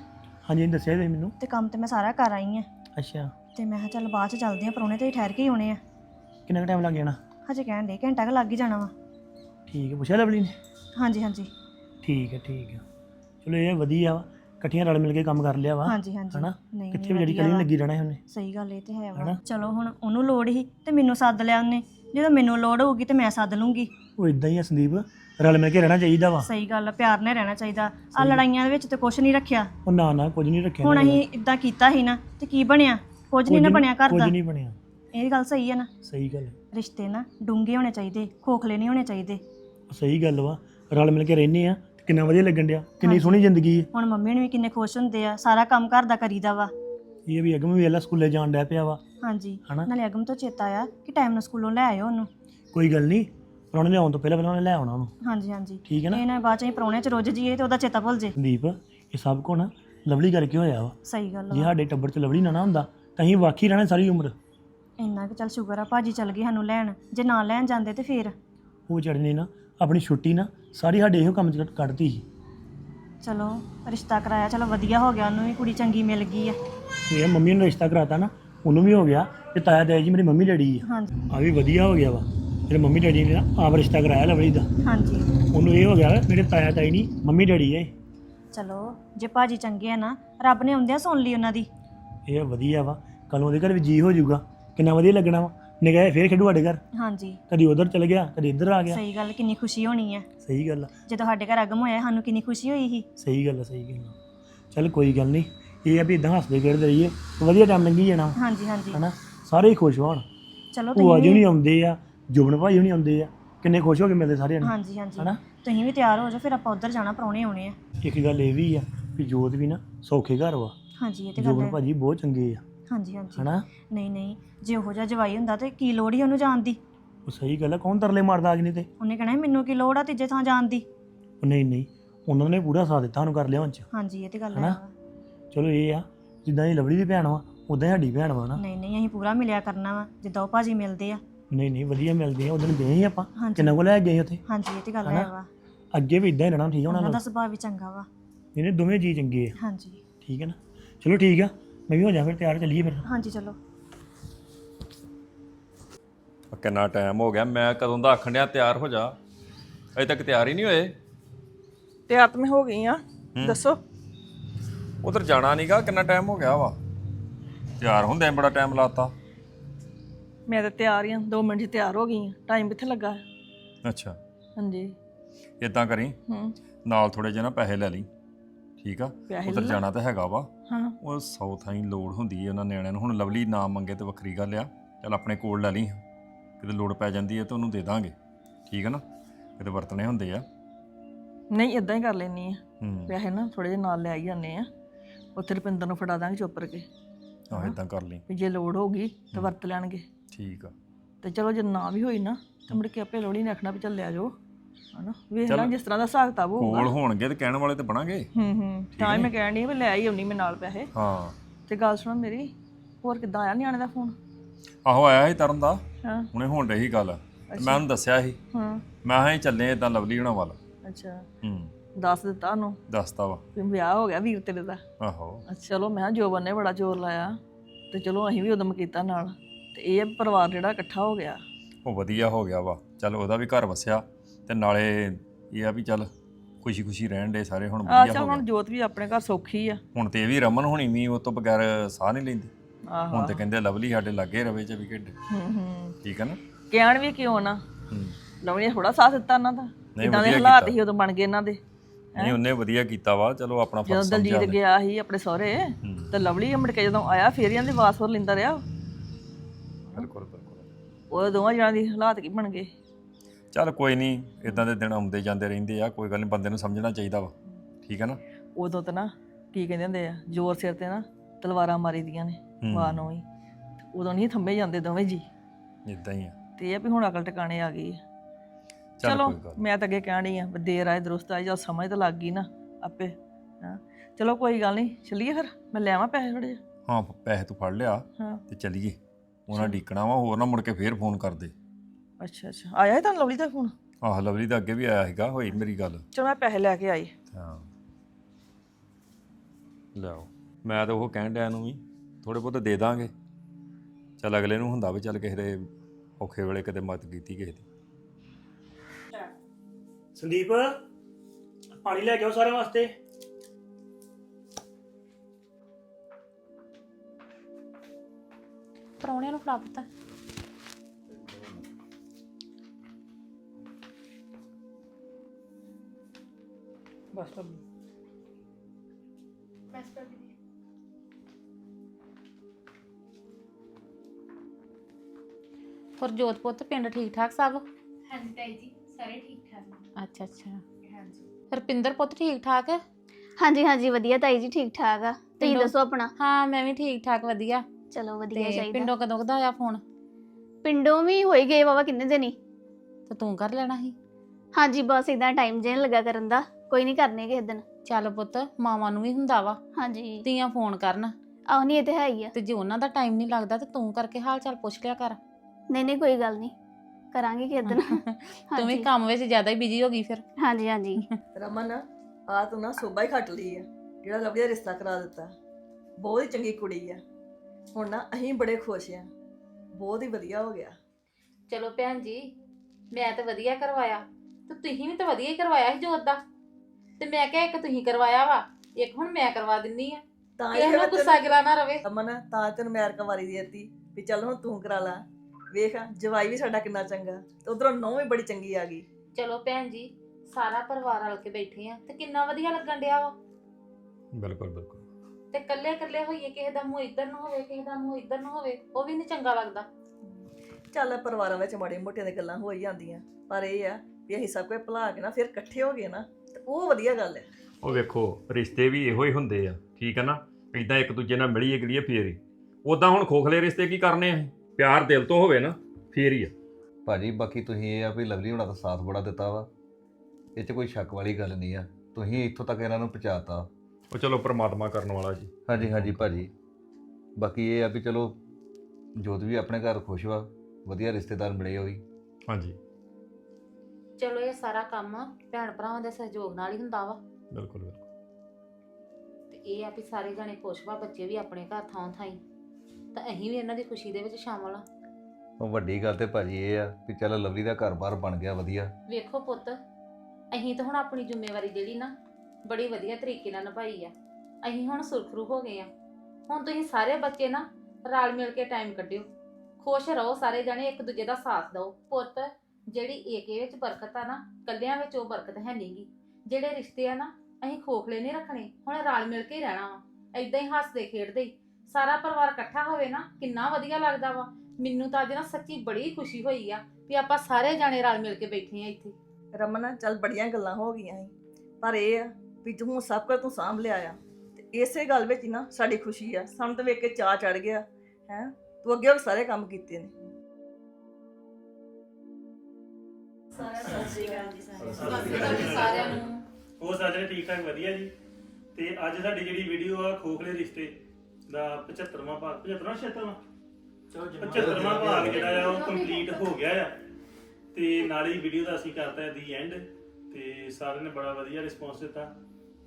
Speaker 5: ਹਾਂਜੀ ਦੱਸਿਆ ਤੁਸੀਂ ਮੈਨੂੰ।
Speaker 6: ਤੇ ਕੰਮ ਤੇ ਮੈਂ ਸਾਰਾ ਕਰ ਆਈ ਆ
Speaker 5: ਅੱਛਾ।
Speaker 6: ਤੇ ਮੈਂ ਕਿਹਾ ਚੱਲ ਬਾਅਦ ਚ ਚੱਲਦੇ ਆ ਪਰੌਣੇ ਤੇ ਠਹਿਰ ਕੇ ਹੀ ਆਉਣੇ ਆ।
Speaker 5: ਕਿੰਨਾ ਟਾਈਮ ਲੱਗ ਜਾਣਾ?
Speaker 6: ਹਜੇ ਕਹਿਣ ਦੇ ਘੰਟਾ ਕੁ ਲੱਗ ਹੀ ਜਾਣਾ ਵਾ।
Speaker 5: ਠੀਕ ਹੈ ਪੁੱਛਿਆ ਲਵਲੀ ਨੇ?
Speaker 6: ਹਾਂਜੀ ਹਾਂਜੀ।
Speaker 5: ਠੀਕ ਹੈ ਠੀਕ ਹੈ ਚਲੋ ਇਹ ਵਧੀਆ ਵਾ ਇਕੱਠੀਆਂ ਰਲ ਮਿਲ ਕੇ ਕੰਮ ਕਰ ਲਿਆ ਵਾ
Speaker 6: ਹਾਂਜੀ ਹਾਂਜੀ।
Speaker 5: ਹਨਾ?
Speaker 6: ਨਹੀਂ
Speaker 5: ਕਿੱਥੇ ਵੀ ਜਿਹੜੀ
Speaker 6: ਵਧੀਆ
Speaker 5: ਕਲੀ
Speaker 6: ਵਾ।
Speaker 5: ਲੱਗੀ ਰਹਿਣਾ ਸੀ ਉਹਨੇ।
Speaker 6: ਸਹੀ ਗੱਲ ਇਹ ਤੇ ਹੈ ਵਾ।
Speaker 5: ਹਨਾ?
Speaker 6: ਚਲੋ ਹੁਣ ਉਹਨੂੰ ਲੋੜ ਹੀ ਤੇ ਮੈਨੂੰ ਸੱਦ ਲਿਆ ਉਹਨੇ। ਜਦੋਂ ਮੈਨੂੰ ਲੋੜ ਹੋਊਗੀ ਤੇ ਮੈਂ ਸੱਦ ਲੂੰਗੀ।
Speaker 5: ਉਹ ਇਦਾਂ ਹੀ ਆ ਸੰਦੀਪ ਰਲ ਮਿਲ ਕੇ ਰਹਿਣਾ ਚਾਹੀਦਾ ਵਾ।
Speaker 6: ਸਹੀ ਗੱਲ ਆ ਪਿਆਰ ਨਾਲ ਰਹਿਣਾ ਚਾਹੀਦਾ। ਆ ਲੜਾਈਆਂ ਦੇ ਵਿੱਚ ਤੇ ਕੁਝ ਨਹੀਂ ਰੱਖਿਆ।
Speaker 5: ਉਹ ਨਾ ਨਾ ਕੁਝ ਨਹੀਂ ਰੱਖਿਆ
Speaker 6: ਹੁਣ ਅਸੀਂ ਇਦਾਂ ਕੀਤਾ ਸੀ ਨਾ ਤੇ ਕੀ ਬਣਿਆ? ਕੁਝ ਨਹੀਂ ਨਾ ਬਣਿਆ ਘਰ
Speaker 5: ਕੁਝ
Speaker 6: ਦਾ।
Speaker 5: ਨਹੀਂ ਬਣਿਆ।
Speaker 6: ਇਹ ਗੱਲ ਸਹੀ ਹੈ ਨਾ?
Speaker 5: ਸਹੀ ਗੱਲ ਹੈ।
Speaker 6: ਰਿਸ਼ਤੇ ਨਾ ਡੂੰਘੇ ਹੋਣੇ ਚਾਹੀਦੇ ਖੋਖਲੇ ਨਹੀਂ ਹੋਣੇ ਚਾਹੀਦੇ।
Speaker 5: ਸਹੀ ਗੱਲ ਵਾ ਰਲ ਮਿਲ ਕੇ ਰਹਿੰਦੇ ਆ ਤੇ ਕਿੰਨਾ ਵਧੀਆ ਲੱਗਣ ਡਿਆ ਕਿੰਨੀ ਸੋਹਣੀ ਜ਼ਿੰਦਗੀ ਹੈ
Speaker 6: ਹੁਣ ਮੰਮੀ ਨੇ ਵੀ ਕਿੰਨੇ ਖੁਸ਼ ਹੁੰਦੇ ਆ ਸਾਰਾ ਕੰਮ ਘਰ ਦਾ ਕਰੀਦਾ ਵਾ।
Speaker 5: ਇਹ ਵੀ ਅਗਮ ਵੀ ਵੇਲਾ ਸਕੂਲੇ ਜਾਣ ਡਿਆ ਪਿਆ ਵਾ।
Speaker 6: ਹਾਂਜੀ
Speaker 5: ਹਨਾ?
Speaker 6: ਨਾਲੇ ਅਗਮ ਤੋਂ ਚੇਤਾ ਆਇਆ ਕਿ ਟਾਈਮ ਨਾਲ ਸਕੂਲੋਂ ਲੈ ਆਇਓ ਉਹਨੂੰ।
Speaker 5: ਕੋਈ ਗੱਲ ਨਹੀਂ ਪਰ ਉਹਨੇ ਲਿਆਉਣ ਤੋਂ ਪਹਿਲਾਂ ਪਹਿਲਾਂ ਉਹਨੇ ਲੈ ਆਉਣਾ ਉਹਨੂੰ।
Speaker 6: ਹਾਂਜੀ ਹਾਂਜੀ।
Speaker 5: ਠੀਕ ਹੈ ਨਾ?
Speaker 6: ਇਹ ਨਾ ਬਾਅਦ ਚ ਅਸੀਂ ਪ੍ਰਾਹੁਣੇ ਚ ਰੁੱਝ ਜੀਏ ਤੇ ਉਹਦਾ ਚੇਤਾ ਭੁੱਲ ਜੇ
Speaker 5: ਸੰਦੀਪ ਇਹ ਸਭ ਕੋ ਨਾ ਲਵਲੀ ਕਰਕੇ ਹੋਇਆ ਵਾ।
Speaker 6: ਸਹੀ ਗੱਲ
Speaker 5: ਜੇ ਸਾਡੇ ਟੱਬਰ 'ਚ ਲਵਲੀ ਨਾ ਨਾ ਹੁੰਦਾ ਤਾਂ ਅਸੀਂ ਵਾਕੀ ਰਹਿਣਾ ਸਾਰੀ ਉਮਰ।
Speaker 6: ਇੰਨਾ ਕਿ ਚੱਲ ਸ਼ੁਕਰ ਆ ਭਾਜੀ ਚੱਲ ਗਏ ਸਾਨੂੰ ਲੈਣ। ਜੇ ਨਾ ਲੈਣ ਜਾਂਦੇ ਤੇ ਫੇਰ।
Speaker 5: ਉਹ ਵਿਚਾਰੇ ਨੇ ਆਪਣੀ ਛੁੱਟੀ ਨਾ ਸਾਰੀ ਸਾਡੇ ਇਹੋ ਕੰਮ 'ਚ ਕੱਢ- ਕੱਢਤੀ ਸੀ।
Speaker 6: ਚਲੋ ਰਿਸ਼ਤਾ ਕਰਾਇਆ ਚਲੋ ਵਧੀਆ ਹੋ ਗਿਆ ਉਹਨੂੰ ਵੀ ਕੁੜੀ ਚੰਗੀ ਮਿਲ ਗਈ ਆ।
Speaker 5: ਇਹ ਮੰਮੀ ਨੂੰ ਰਿਸ਼ਤਾ ਕਰਾਤਾ ਨਾ ਉਹਨੂੰ ਵੀ ਹੋ ਗਿਆ ਤੇ ਤਾਇਆ ਤਾਇਆ ਜੀ ਮੇਰੀ ਮੰਮੀ ਡੈਡੀ ਆ।
Speaker 6: ਹਾਂਜੀ।
Speaker 5: ਆ ਵੀ ਵਧੀਆ ਹੋ ਗਿਆ ਵਾ। ਮੇਰੇ ਮੰਮੀ ਡੈਡੀ ਨੇ ਨਾ ਆਪ ਰਿਸ਼ਤਾ ਕਰਾਇਆ ਲਵਲੀ ਦਾ।
Speaker 6: ਹਾਂਜੀ।
Speaker 5: ਉਹਨੂੰ ਇਹ ਹੋ ਗਿਆ ਮੇਰੇ ਤਾਇਆ ਤਾਈ ਨਹੀਂ ਮੰਮੀ ਡੈਡੀ ਇਹ।
Speaker 6: ਚਲੋ ਜੇ ਭਾਜੀ ਚੰਗੇ ਆ ਨਾ ਰੱਬ ਨੇ ਆਉਂਦਿਆਂ ਸੁਣ ਲਈ ਉਹਨਾਂ ਦੀ।
Speaker 5: ਇਹ ਵਧੀਆ ਵਾ ਕੱਲ ਉਹਦੇ ਘਰ ਵੀ ਜੀ ਹੋ ਜਾਊਗਾ। ਕਿੰਨਾ ਵਧੀਆ ਲੱਗਣਾ ਵਾ। ਨਿਗਾਹ ਫੇਰ ਖੇਡੂ ਸਾਡੇ ਘਰ।
Speaker 6: ਹਾਂਜੀ।
Speaker 5: ਕਦੀ ਉਧਰ ਚਲ ਗਿਆ ਕਦੀ ਇੱਧਰ ਆ ਗਿਆ।
Speaker 6: ਸਹੀ ਗੱਲ ਕਿੰਨੀ ਖੁਸ਼ੀ ਹੋਣੀ ਆ।
Speaker 5: ਸਹੀ ਗੱਲ ਆ।
Speaker 6: ਜਦੋਂ ਸਾਡੇ ਘਰ ਅਗਮ ਹੋਇਆ ਸਾਨੂੰ ਕਿੰਨੀ ਖੁਸ਼ੀ ਹੋਈ ਸੀ।
Speaker 5: ਸਹੀ ਗੱਲ ਆ ਸਹੀ ਗੱਲ ਆ। ਚੱਲ ਕੋਈ ਗੱਲ ਨਹੀਂ ਇਹ ਆ ਵੀ ਇਦਾਂ ਹੱਸਦੇ ਖੇਡਦੇ ਰਹੀਏ ਵਧੀਆ ਟਾਈਮ ਲੰਘੀ ਜਾਣਾ
Speaker 6: ਹਾਂਜੀ ਹਾਂਜੀ।
Speaker 5: ਹਨਾ? ਸਾਰੇ ਹੀ ਖੁਸ਼ ਹੋਣ।
Speaker 6: ਚਲੋ
Speaker 5: ਭੂਆ
Speaker 6: ਤੁਸੀਂ ਵੀ
Speaker 5: ਨਹੀਂ ਆਉਂਦੇ ਆ ਜੁਬਨ ਭਾਈ ਹੁਣੀ ਆਉਂਦੇ ਆ। ਕਿੰਨੇ ਖੁਸ਼ ਹੋ ਕੇ ਮਿਲਦੇ ਸਾਰੇ ਨੇ।
Speaker 6: ਹਾਂਜੀ ਹਾਂਜੀ।
Speaker 5: ਹਨਾ?
Speaker 6: ਤੁਸੀਂ ਵੀ ਤਿਆਰ ਹੋ ਜਾਓ ਫਿਰ ਆਪਾਂ ਉੱਧਰ ਜਾਣਾ ਪਰੌਣੇ ਆਉਣੇ ਆ।
Speaker 5: ਇੱਕ ਗੱਲ ਇਹ ਵੀ ਆ ਵੀ ਜੋਤ ਵੀ ਨਾ ਸੌਖੇ ਘਰ ਵਾ।
Speaker 6: ਹਾਂਜੀ ਇਹ ਤੇ ਗੱਲ
Speaker 5: ਜੋਬਨ
Speaker 6: ਹੈ।
Speaker 5: ਭਾਜੀ ਬਹੁਤ ਚੰਗੇ ਆ।
Speaker 6: ਹਾਂਜੀ ਹਾਂਜੀ।
Speaker 5: ਹਨਾ?
Speaker 6: ਨਹੀਂ ਨਹੀਂ ਜੇ ਉਹੋ ਜਿਹਾ ਜਵਾਈ ਹੁੰਦਾ ਤੇ ਕੀ ਲੋੜ ਹੀ ਉਹਨੂੰ ਜਾਣ ਦੀ?
Speaker 5: ਉਹ ਸਹੀ ਗੱਲ ਆ ਕੌਣ ਤਰਲੇ ਮਾਰਦਾ ਅਗਨੀ ਤੇ?
Speaker 6: ਉਹਨੇ ਕਹਿਣਾ ਸੀ, ਮੈਨੂੰ ਕੀ ਲੋੜ ਆ ਤੀਜੇ ਥਾਂ ਜਾਣ ਦੀ।
Speaker 5: ਉਹ ਨਹੀਂ ਨਹੀਂ ਉਹਨਾਂ ਨੇ ਪੂਰਾ ਸਾਥ ਦਿੱਤਾ ਉਹਨੂੰ ਕਰ ਲਿਆ ਚ।
Speaker 6: ਹਾਂਜੀ ਇਹ ਤੇ ਗੱਲ ਹੈ।
Speaker 5: ਹਨਾ? ਚਲੋ ਇਹ ਆ ਜਿੱਦਾਂ ਇਹ ਲਵਲੀ ਦੀ ਭੈਣ ਵਾ ਉਦਾਂ ਹੀ ਸਾਡੀ ਭੈਣ ਵਾ ਨਾ।
Speaker 6: ਨਹੀਂ ਨਹੀਂ ਅਸੀਂ ਪੂਰਾ ਮਿਲਿਆ ਕਰਨਾ ਵਾ ਜਿੱਦਾਂ ਉਹ ਭਾਜੀ ਮਿਲਦੇ ਆ।
Speaker 5: ਨਹੀਂ ਨਹੀਂ ਵਧੀਆ ਮਿਲਦੇ ਆ ਉਦੋਂ ਗਏ ਸੀ ਆਪਾਂ।
Speaker 6: ਹਾਂਜੀ।
Speaker 5: ਕਿੰਨਾ ਕੋ ਲੈ ਗਏ ਉੱਥੇ?
Speaker 6: ਹਾਂਜੀ ਇਹ ਤੇ ਗੱਲ ਹੈ? ਵਾ।
Speaker 5: ਅੱਗੇ ਵੀ ਇਦਾਂ ਹੀ ਰਹਿਣਾ ਠੀਕ ਹੋਣਾ
Speaker 6: ਉਹਨਾਂ ਦਾ ਸੁਭਾਅ ਵੀ ਚੰਗਾ ਵਾ।
Speaker 5: ਇਹਨੇ ਦੋਵੇਂ ਜੀ ਚੰਗੇ ਆ।
Speaker 6: ਹਾਂਜੀ।
Speaker 5: ਠੀਕ ਹੈ ਨਾ? ਚਲੋ ਠੀਕ ਆ। ਮੈਂ ਵੀ ਹੋ ਜਾ ਫਿਰ ਤਿਆਰ ਚੱਲੀਏ ਫਿਰ।
Speaker 6: ਹਾਂਜੀ ਚਲੋ।
Speaker 7: ਆ ਕਿੰਨਾ ਟਾਈਮ ਹੋ ਗਿਆ ਮੈਂ ਕਦੋਂ ਦਾ ਆਖਣ ਡਿਆ ਤਿਆਰ ਹੋ ਜਾ। ਅਜੇ ਤੱਕ ਤਿਆਰ ਹੀ ਨਹੀਂ ਹੋਏ।
Speaker 8: ਤਿਆਰ ਤਾਂ ਮੈਂ ਹੋ ਗਈ ਆ ਦੱਸੋ।
Speaker 7: ਉਧਰ ਜਾਣਾ ਨਹੀਂਗਾ ਕਿੰਨਾ ਟਾਈਮ ਹੋ ਗਿਆ ਵਾ? ਤਿਆਰ ਹੁੰਦੇ ਬੜਾ ਟਾਈਮ ਲਾਤਾ।
Speaker 8: ਮੈਂ ਤਾਂ ਤਿਆਰ ਹੀ ਆ 2 ਮਿੰਟ 'ਚ ਤਿਆਰ ਹੋ ਗਈ ਆ ਟਾਈਮ ਕਿੱਥੇ ਲੱਗਾ?
Speaker 7: ਅੱਛਾ।
Speaker 8: ਹਾਂਜੀ।
Speaker 7: ਇਦਾਂ ਕਰੀ
Speaker 8: ਹੂੰ।
Speaker 7: ਨਾਲ ਥੋੜੇ ਜਿਹੇ ਨਾ ਪੈਸੇ ਲੈ ਲਈ ਠੀਕ ਆ?
Speaker 8: ਪੈਸੇ
Speaker 7: ਉਧਰ
Speaker 8: ਲੈ।
Speaker 7: ਜਾਣਾ ਤਾਂ ਹੈਗਾ ਵਾ।
Speaker 8: ਹਾਂ।
Speaker 7: ਉਹ ਸੌ ਥਾਈਂ ਲੋੜ ਹੁੰਦੀ ਹੈ ਉਹਨਾਂ ਨਿਆਣਿਆਂ ਨੂੰ। ਹੁਣ ਲਵਲੀ ਨਾ ਮੰਗੇ ਤੇ ਵੱਖਰੀ ਗੱਲ ਆ। ਚੱਲ ਆਪਣੇ ਕੋਲ ਲੈ ਲਈ। ਕਿਤੇ ਲੋੜ ਪੈ ਜਾਂਦੀ ਹੈ ਤਾਂ ਉਹਨੂੰ ਦੇ ਦਾਂਗੇ। ਠੀਕ ਹੈ ਨਾ? ਕਿਤੇ ਵਰਤਣੇ ਹੁੰਦੇ ਆ।
Speaker 8: ਨਹੀਂ ਇਦਾਂ ਹੀ ਕਰ ਲੈਣੀ ਆ।
Speaker 7: ਹੂੰ।
Speaker 8: ਪੈਸੇ ਨਾ ਥੋੜੇ ਜਿਹੇ ਨਾਲ ਲੈ ਆਈ ਜਾਂਦੇ ਆ। ਉੱਥੇ ਰੁਪਿੰਦਰ ਨੂੰ ਫੜਾ ਦਾਂਗੇ ਚੁੱਪ ਕੇ
Speaker 7: ਆਹ ਇਦਾਂ ਕਰ ਲਈ।
Speaker 8: ਵੀ ਜੇ ਲੋੜ ਹੋਊਗੀ ਤਾਂ ਵਰਤ ਲੈਣਗੇ।
Speaker 7: ਠੀਕ ਆ।
Speaker 8: ਤੇ ਚਲੋ ਜੇ ਨਾ ਵੀ ਹੋਈ ਨਾ ਤਾਂ ਮੁੜ ਕੇ ਆਪੇ ਲੋੜੀ ਨੇ ਆਖਣਾ ਵੀ ਚੱਲ ਲਿਆ ਜਾਓ। ਹਨਾ? ਵੇਖ। ਲਾਂ ਜਿਸ ਤਰ੍ਹਾਂ ਦਾ ਹਿਸਾਬ ਕਿਤਾਬ ਹੋਊਗਾ।
Speaker 7: ਕੋਲ ਹੋਣਗੇ ਤੇ ਕਹਿਣ ਵਾਲੇ ਤੇ ਬਣਾਂਗੇ।
Speaker 8: ਹੂੰ ਹੂੰ। ਤਾਂ ਹੀ ਮੈਂ ਕਹਿਣ ਡਈ ਆ ਵੀ ਲੈ ਆਈ ਆਉਣੀ ਮੈਂ ਨਾਲ ਪੈਸੇ।
Speaker 7: ਹਾਂ।
Speaker 8: ਤੇ ਗੱਲ ਸੁਣੋ ਮੇਰੀ ਹੋਰ ਕਿੱਦਾਂ ਆਇਆ ਨਿਆਣੇ ਦਾ ਫੋਨ?
Speaker 7: ਆਹੋ ਆਇਆ ਸੀ ਤਰਨ ਦਾ।
Speaker 8: ਹਾਂ।
Speaker 7: ਹੁਣੇ ਹੋਣ ਰਹੀ ਗੱਲ। ਤੇ ਮੈਂ ਉਹਨੂੰ ਦੱਸਿਆ ਸੀ।
Speaker 8: ਹਾਂ।
Speaker 7: ਮੈਂ ਹਾਂ ਚੱਲੇ ਇਦਾਂ ਲਵਲੀ ਹੋਣਾ ਵੱਲ।
Speaker 8: ਅੱਛਾ।
Speaker 7: ਹੂੰ।
Speaker 8: ਦੱਸ ਦਿੱਤਾ ਉਹਨੂੰ?
Speaker 7: ਦੱਸਤਾ ਵਾ।
Speaker 8: ਵੀ ਵਿਆਹ ਹੋ ਗਿਆ ਵੀਰ ਤੇਰੇ ਦਾ।
Speaker 7: ਆਹੋ।
Speaker 8: ਅੱਛਾ ਚਲੋ ਮੈਂ ਕਿਹਾ ਜੋਬਨ ਨੇ ਬੜਾ ਜ਼ੋਰ ਲਾਇਆ। ਤੇ ਚਲੋ ਅਸੀਂ ਵੀ ਉਦਮ ਕੀਤਾ ਨਾਲ। ਤੇ ਇਹ ਆ ਵੀ ਪਰਿਵਾਰ ਜਿਹੜਾ ਇਕੱਠਾ ਹੋ ਗਿਆ।
Speaker 7: ਉਹ ਵਧੀਆ ਹੋ ਗਿਆ ਵਾ। ਚੱਲ ਉਹਦਾ ਵੀ ਘਰ ਵਸਿਆ। ਤੇ ਨਾਲੇ ਇਹ ਆ ਵੀ ਚੱਲ ਖੁਸ਼ੀ ਖੁਸ਼ੀ ਰਹਿਣ ਦੇ ਸਾਰੇ ਹੁਣ
Speaker 8: ਆ
Speaker 7: ਵਧੀਆ
Speaker 8: ਚਲ
Speaker 7: ਹੋ
Speaker 8: ਹੁਣ ਜੋਤ ਵੀ ਆਪਣੇ ਘਰ ਸੌਖੀ ਆ।
Speaker 7: ਹੁਣ ਤੇ ਇਹ ਵੀ ਰਮਨ ਹੋਣੀ ਵੀ ਉਹ ਤੋਂ ਬਗੈਰ ਸਾਹ ਨਹੀਂ ਲੈਂਦੀ।
Speaker 8: ਆਹੋ।
Speaker 7: ਹੁਣ ਤੇ ਕਹਿੰਦੇ ਲਵਲੀ ਸਾਡੇ ਲੱਗੇ ਰਵੇ 24 ਘੰਟੇ।
Speaker 8: ਹੂੰ ਹੂੰ।
Speaker 7: ਠੀਕ ਹੈ ਨਾ?
Speaker 8: ਕਹਿਣ ਵੀ ਕਿਉਂ ਨਾ?
Speaker 7: ਹੂੰ।
Speaker 8: ਲਵਣੀ ਥੋੜਾ ਸਾਥ ਦਿੱਤਾ ਉਹਨਾਂ ਦਾ। ਇਦਾਂ ਦੇ ਹਾਲਾਤ। ਹੀ ਉਦੋਂ ਬਣ ਗਏ ਇਹਨਾਂ ਦੇ।
Speaker 7: ਨਹੀਂ ਉਹਨੇ ਵਧੀਆ ਕੀਤਾ ਵਾ ਚਲੋ ਆਪਣਾ
Speaker 8: ਜਦੋਂ
Speaker 7: ਫਰਜ਼ ਸਮਝਿਆ
Speaker 8: ਦਲਜੀਤ। ਗਿਆ ਸੀ ਆਪਣੇ ਸਹੁਰੇ ਤੇ ਲਵਲੀ ਮੁੜ ਕੇ ਜਦੋਂ ਆਇਆ ਫੇਰ ਇਹਨਾਂ ਦੇ ਵਾਸਫਰ ਲਿੰਦਾ ਰਿਹਾ।
Speaker 7: ਬਿਲਕੁਲ ਬਿਲਕੁਲ।
Speaker 8: ਉਹ ਦੋਵਾਂ ਜਣਾਂ ਦੀ ਹਾਲਾਤ ਕੀ ਬਣ ਗਏ?
Speaker 7: ਚੱਲ ਕੋਈ ਨਹੀਂ ਇਦਾਂ ਦੇ ਦਿਨ ਆਉਂਦੇ ਜਾਂਦੇ ਰਹਿੰਦੇ ਆ ਕੋਈ ਗੱਲ ਨਹੀਂ ਬੰਦੇ ਨੂੰ ਸਮਝਣਾ ਚਾਹੀਦਾ ਵਾ ਠੀਕ ਹੈ ਨਾ?
Speaker 8: ਉਦੋਂ ਤਾਂ ਨਾ ਕੀ ਕਹਿੰਦੇ ਹੁੰਦੇ ਆ ਜ਼ੋਰ ਸਿਰ ਤੇ ਨਾ ਤਲਵਾਰਾਂ ਮਾਰੀ ਦੀਆਂ ਨੇ
Speaker 7: ਹੂੰ।
Speaker 8: ਮਾਂ ਨੂੰ ਹੀ। ਉਦੋਂ ਨਹੀਂ ਥੰਮੇ ਜਾਂਦੇ ਦੋਵੇਂ ਜੀ।
Speaker 7: ਇਦਾਂ ਹੀ ਆ।
Speaker 8: ਤੇ ਇਹ ਆ ਵੀ ਹੁਣ ਅਕਲ ਟਿਕਾਣੇ ਆ ਗਈ ਹੈ
Speaker 7: ਚੱਲ
Speaker 8: ਚਲੋ
Speaker 7: ਕੋਈ ਗੱਲ ਨੀ।
Speaker 8: ਮੈਂ ਤਾਂ ਅੱਗੇ ਕਹਿਣੀ ਆ ਵੀ ਦੇਰ ਆਏ ਦਰੁਸਤ ਆਏ ਜਦ ਸਮਝ ਤਾਂ ਲੱਗ ਗਈ ਨਾ ਆਪੇ ਹਾਂ। ਚਲੋ ਕੋਈ ਗੱਲ ਨਹੀਂ ਚੱਲੀਏ ਫਿਰ ਮੈਂ ਲੈ ਆਵਾਂ ਪੈਸੇ ਥੋੜੇ ਜਿਹੇ।
Speaker 7: ਹਾਂ ਪੈਸੇ ਤੂੰ ਫੜ ਲਿਆ
Speaker 8: ਹਾਂ।
Speaker 7: ਤੇ ਚੱਲੀਏ। ਉਹਨਾਂ ਡੀਕਣਾ ਵਾ ਹੋਰ ਨਾ ਮੁੜ ਕੇ ਫੇਰ ਫੋਨ ਕਰ ਦੇ
Speaker 8: ਅੱਛਾ ਅੱਛਾ। ਆਇਆ ਹੈ ਤੁਹਾਨੂੰ ਲਵਲੀ ਦਾ ਫੋਨ?
Speaker 7: ਆਹ ਲਵਲੀ ਦਾ ਅੱਗੇ ਵੀ ਆਇਆ ਸੀਗਾ ਹੋਈ ਮੇਰੀ ਗੱਲ।
Speaker 8: ਚਲੋ ਮੈਂ ਪੈਸੇ ਲੈ ਕੇ ਆਈ।
Speaker 7: ਹਾਂ। ਲਿਆਓ। ਮੈਂ ਤਾਂ ਉਹ ਕਹਿਣ ਡਿਆ ਇਹਨੂੰ ਵੀ ਥੋੜੇ ਬਹੁਤ ਦੇ ਦਾਂਗੇ। ਚੱਲ ਅਗਲੇ ਨੂੰ ਹੁੰਦਾ ਵੀ ਚੱਲ ਕਿਸੇ ਦੇ ਔਖੇ ਵੇਲੇ ਕਿਤੇ ਮਦਦ ਕੀਤੀ ਕਿਸੇ ਦੀ।
Speaker 9: ਸੰਦੀਪ ਪਾਣੀ ਲੈ ਕੇ ਆਓ ਸਾਰਿਆਂ ਵਾਸਤੇ।
Speaker 3: ਪਰੌਣਿਆਂ ਨੂੰ ਫੜਾ ਪੁੱਤ।
Speaker 9: ਬਸ
Speaker 3: ਹੋਰ ਜੋਤ ਪੁੱਤ ਪਿੰਡ ਠੀਕ ਠਾਕ ਸਭ?
Speaker 10: ਹਾਂਜੀ ਤਾਈ ਜੀ ਸਾਰੇ ਠੀਕ ਠਾਕ
Speaker 3: ਅੱਛਾ ਅੱਛਾ।
Speaker 10: ਹਾਂਜੀ।
Speaker 3: ਰਪਿੰਦਰ ਪੁੱਤ ਠੀਕ ਠਾਕ
Speaker 10: ਹਾਂਜੀ ਹਾਂਜੀ ਵਧੀਆ ਤਾਈ ਜੀ ਠੀਕ ਠਾਕ ਆ। ਤੁਸੀਂ
Speaker 3: ਪਿੰਡੋਂ-
Speaker 10: ਦੱਸੋ ਆਪਣਾ?
Speaker 3: ਹਾਂ ਮੈਂ ਵੀ ਠੀਕ ਠਾਕ ਵਧੀਆ।
Speaker 10: ਚਲੋ ਵਧੀਆ
Speaker 3: ਤੇ
Speaker 10: ਚਾਹੀਦਾ।
Speaker 3: ਪਿੰਡੋਂ ਕਦੋਂ ਕਦਾ ਆਇਆ ਫੋਨ?
Speaker 10: ਪਿੰਡੋਂ ਵੀ ਹੋਈ ਗਏ ਬਾਬਾ ਕਿੰਨੇ ਦਿਨ ਹੀ।
Speaker 3: ਤੇ ਤੂੰ ਕਰ ਲੈਣਾ ਸੀ?
Speaker 10: ਹਾਂਜੀ ਬਸ ਇਦਾਂ ਟਾਈਮ ਜੇ ਨੀ ਲੱਗਾ ਕਰਨ ਦਾ। ਕੋਈ ਨਹੀਂ ਕਰਨੇ ਕਿਸੇ ਦਿਨ।
Speaker 3: ਚੱਲ ਪੁੱਤ ਮਾਵਾਂ ਨੂੰ ਵੀ ਹੁੰਦਾ ਵਾ।
Speaker 10: ਹਾਂਜੀ।
Speaker 3: ਤੀਆਂ ਫੋਨ ਕਰਨ।
Speaker 10: ਆਹ ਨਹੀਂ ਇਹ ਤੇ ਹੈ ਹੀ ਆ।
Speaker 3: ਤੇ ਜੇ ਉਹਨਾਂ ਦਾ ਟਾਈਮ ਨਹੀਂ ਲੱਗਦਾ ਤੇ ਤੂੰ ਕਰਕੇ ਹਾਲ ਚਾਲ ਪੁੱਛ ਲਿਆ ਕਰ।
Speaker 10: ਨਹੀਂ ਨਹੀਂ ਕੋਈ ਗੱਲ ਨਹੀਂ। ਕਰਾਂਗੇ ਕਿਸੇ ਦਿਨ।
Speaker 3: ਤੂੰ ਵੀ
Speaker 10: ਹਾਂਜੀ।
Speaker 3: ਕੰਮ ਵਿੱਚ ਜ਼ਿਆਦਾ ਹੀ ਬਿਜ਼ੀ ਹੋ ਗਈ ਫਿਰ।
Speaker 10: ਹਾਂਜੀ ਹਾਂਜੀ।
Speaker 8: ਰਮਨ ਆ ਤੂੰ ਨਾ ਸੋਭਾ ਹੀ ਖੱਟ ਲਈ ਆ। ਜਿਹੜਾ ਲਵਲੀ ਦਾ ਰਿਸ਼ਤਾ ਕਰਾ ਦਿੱਤਾ। ਬਹੁਤ ਹੀ ਚੰਗੀ ਕੁੜੀ ਆ। ਹੁਣ ਨਾ ਅਸੀਂ ਬੜੇ ਖੁਸ਼ ਆ। ਬਹੁਤ ਹੀ ਵਧੀਆ ਹੋ ਗਿਆ।
Speaker 3: ਚਲੋ ਭੈਣ ਜੀ ਮੈਂ ਤਾਂ ਵਧੀਆ ਕਰਵਾਇਆ। ਤੇ ਤੁਸੀਂ ਵੀ ਤਾਂ ਵਧੀਆ ਹੀ ਕਰਵਾਇਆ ਸੀ ਜੋਤ ਦਾ ਤੇ ਮੈਂ ਕਿਹਾ ਇੱਕ ਤੁਸੀਂ ਕਰਵਾਇਆ ਵਾ ਇੱਕ ਹੁਣ ਮੈਂ ਕਰਵਾ ਦਿੰਨੀ ਆ।
Speaker 8: ਤਾਂ ਹੀ
Speaker 3: ਕਿਸੇ
Speaker 8: ਫਿਰ
Speaker 3: ਨੂੰ ਗੁੱਸਾ ਗਿਲਾ ਨਾ ਰਵੇ।
Speaker 8: ਰਮਨ ਤਾਂ ਤੈਨੂੰ ਮੈਂ ਕਵਾਰੀ ਦੇ ਦਿੱਤੀ ਵੀ ਚੱਲ ਹੁਣ ਤੂੰ ਕਰਾ ਲਾ। ਵੇਖ ਜਵਾਈ ਵੀ ਸਾਡਾ ਕਿੰਨਾ ਚੰਗਾ। ਤੇ ਉਧਰੋਂ ਨੌਂ ਵੀ ਬੜੀ ਚੰਗੀ ਆ ਗਈ।
Speaker 3: ਚਲੋ ਭੈਣ ਜੀ ਸਾਰਾ ਪਰਿਵਾਰ ਰਲ ਕੇ ਬੈਠੇ ਆ ਤੇ ਕਿੰਨਾ ਵਧੀਆ ਲੱਗਣ ਡਿਆ ਵਾ।
Speaker 7: ਬਿਲਕੁਲ ਬਿਲਕੁਲ।
Speaker 3: ਤੇ ਕੱਲੇ ਕੱਲੇ ਹੋਈਏ ਕਿਸੇ ਦਾ ਮੂੰਹ ਇੱਧਰ ਨੂੰ ਹੋਵੇ ਕਿਸੇ ਦਾ ਮੂੰਹ ਇੱਧਰ ਨੂੰ ਹੋਵੇ ਉਹ ਵੀ ਨਹੀਂ ਚੰਗਾ ਲੱਗਦਾ।
Speaker 8: ਚੱਲ ਪਰਿਵਾਰਾਂ ਵਿੱਚ ਮਾੜੇ ਮੋਟੇ ਦੀਆਂ ਗੱਲਾਂ ਹੋ ਹੀ ਜਾਂਦੀਆਂ। ਪਰ ਇਹ ਆ ਵੀ ਅਸੀਂ ਸਭ ਕੁਝ ਭੁਲਾ ਕੇ ਨਾ ਫਿਰ ਇਕੱਠੇ ਹੋ ਗਏ ਨਾ। ਉਹ ਵਧੀਆ ਗੱਲ ਹੈ।
Speaker 7: ਉਹ ਵੇਖੋ ਰਿਸ਼ਤੇ ਵੀ ਇਹੋ ਹੀ ਹੁੰਦੇ ਆ ਠੀਕ ਹੈ ਨਾ? ਇਦਾਂ ਇੱਕ ਦੂਜੇ ਨਾਲ ਮਿਲੀਏ ਗਲੀਏ ਫੇਰ ਹੀ। ਉਦਾਂ ਹੁਣ ਖੋਖਲੇ ਰਿਸ਼ਤੇ ਕੀ ਕਰਨੇ ਆ? ਪਿਆਰ ਦਿਲ ਤੋਂ ਹੋਵੇ ਨਾ ਫੇਰ ਹੀ ਆ।
Speaker 4: ਭਾਜੀ ਬਾਕੀ ਤੁਸੀਂ ਇਹ ਆ ਵੀ ਲਵਲੀ ਹੁਣਾਂ ਦਾ ਸਾਥ ਬੜਾ ਦਿੱਤਾ ਵਾ। ਇਹ 'ਚ ਕੋਈ ਸ਼ੱਕ ਵਾਲੀ ਗੱਲ ਨਹੀਂ ਆ। ਤੁਸੀਂ ਇੱਥੋਂ ਤੱਕ ਇਹਨਾਂ ਨੂੰ ਪਹੁੰਚਾਤਾ।
Speaker 7: ਉਹ ਚਲੋ ਪ੍ਰਮਾਤਮਾ ਕਰਨ ਵਾਲਾ ਜੀ।
Speaker 4: ਹਾਂਜੀ ਹਾਂਜੀ ਭਾਜੀ। ਬਾਕੀ ਇਹ ਆ ਵੀ ਚਲੋ ਜੋਤ ਵੀ ਆਪਣੇ ਘਰ ਖੁਸ਼ ਵਾ। ਵਧੀਆ ਰਿਸ਼ਤੇਦਾਰ ਮਿਲੇ ਹੋਈ
Speaker 7: ਹਾਂਜੀ।
Speaker 3: ਚਲੋ ਇਹ ਸਾਰਾ ਕੰਮ ਭੈਣ ਭਰਾਵਾਂ ਦੇ ਸਹਿਯੋਗ ਨਾਲ ਹੀ ਹੁੰਦਾ ਵਾ।
Speaker 7: ਬਿਲਕੁਲ ਬਿਲਕੁਲ।
Speaker 3: ਤੇ ਇਹ ਆ ਵੀ ਸਾਰੇ ਜਣੇ ਖੁਸ਼ ਵਾ ਬੱਚੇ ਵੀ ਆਪਣੇ ਘਰ ਥਾਂ ਥਾਈ ਤਾਂ ਅਸੀਂ ਵੀ ਇਹਨਾਂ ਦੀ ਖੁਸ਼ੀ ਦੇ ਵਿੱਚ ਸ਼ਾਮਲ ਆ।
Speaker 4: ਉਹ ਵੱਡੀ ਗੱਲ ਤੇ ਭਾਜੀ ਇਹ ਆ ਵੀ ਚੱਲ ਲਵਲੀ ਦਾ ਘਰ-ਬਾਰ ਬਣ ਗਿਆ ਵਧੀਆ।
Speaker 3: ਵੇਖੋ ਪੁੱਤ ਅਸੀਂ ਤਾਂ ਹੁਣ ਆਪਣੀ ਜ਼ਿੰਮੇਵਾਰੀ ਜਿਹੜੀ ਨਾ ਬੜੀ ਵਧੀਆ ਤਰੀਕੇ ਨਾਲ ਨਿਭਾਈ ਆ। ਅਸੀਂ ਹੁਣ ਸੁਰਖਰੂ ਹੋ ਗਏ ਆ। ਹੁਣ ਤੁਸੀਂ ਸਾਰੇ ਬੱਚੇ ਨਾ ਰਲ ਮਿਲ ਕੇ ਟਾਈਮ ਕੱਢਿਓ। ਖੁਸ਼ ਰਹੋ ਸਾਰੇ ਜਣੇ ਇੱਕ ਦੂਜੇ ਦਾ ਸਾਥ ਦਿਓ। ਪੁੱਤ ਜਿਹੜੀ ਏਕੇ ਵਿੱਚ ਬਰਕਤ ਆ ਨਾ, ਕੱਲਿਆਂ ਵਿੱਚ ਉਹ ਬਰਕਤ ਹੈ ਨਹੀਂਗੀ ਜਿਹੜੇ ਰਿਸ਼ਤੇ ਆ ਨਾ, ਅਸੀਂ ਖੋਖਲੇ ਨਹੀਂ ਰੱਖਣੇ, ਹੁਣ ਰਲ ਮਿਲ ਕੇ ਹੀ ਰਹਿਣਾ ਵਾ। ਐਦਾਂ ਹੀ ਹੱਸਦੇ ਖੇਡਦੇ ਹੀ। ਸਾਰਾ ਪਰਿਵਾਰ ਇਕੱਠਾ ਹੋਵੇ ਨਾ, ਕਿੰਨਾ ਵਧੀਆ ਲੱਗਦਾ ਵਾ। ਮੈਨੂੰ ਤਾਂ ਅੱਜ ਨਾ ਸੱਚੀ ਬੜੀ ਖੁਸ਼ੀ ਹੋਈ ਆ ਵੀ ਆਪਾਂ ਸਾਰੇ ਜਾਣੇ ਰਲ ਮਿਲ ਕੇ ਬੈਠੇ ਆ ਇੱਥੇ।
Speaker 8: ਰਮਨ, ਚੱਲ ਬੜੀਆਂ ਗੱਲਾਂ ਹੋ ਗਈਆਂ ਸੀ। ਪਰ ਇਹ ਆ ਵੀ ਤੂੰ ਸਭ ਕੁਝ ਤੂੰ ਸਾਂਭ ਲਿਆ ਆ, ਤੇ ਇਸੇ ਗੱਲ ਵਿੱਚ ਹੀ ਨਾ ਸਾਡੀ ਖੁਸ਼ੀ ਆ। ਸਾਨੂੰ ਤਾਂ ਵੇਖ ਕੇ ਚਾਹ ਚੜ ਗਿਆ। ਹੈ? ਤੂੰ ਅੱਗੇ ਵੀ ਸਾਰੇ ਕੰਮ ਕੀਤੇ ਨੇ।
Speaker 3: ਸਾਰਿਆਂ ਨੂੰ।
Speaker 9: ਉਹ ਸਾਰੇ ਠੀਕ ਠਾਕ ਵਧੀਆ ਜੀ। ਤੇ ਅੱਜ ਸਾਡੀ ਜਿਹੜੀ ਵੀਡੀਓ ਆ ਖੋਖਲੇ ਰਿਸ਼ਤੇ ਦਾ 75ਵਾਂ ਭਾਗ। 75ਵਾਂ 76ਵਾਂ 75ਵਾਂ ਭਾਗ ਜਿਹੜਾ ਆ ਉਹ ਕੰਪਲੀਟ ਹੋ ਗਿਆ ਆ। ਤੇ ਨਾਲ ਹੀ ਵੀਡੀਓ ਦਾ ਅਸੀਂ ਕਰਤਾ ਦੀ ਐਂਡ ਤੇ ਸਾਰਿਆਂ ਨੇ ਬੜਾ ਵਧੀਆ ਰਿਸਪੌਂਸ ਦਿੱਤਾ।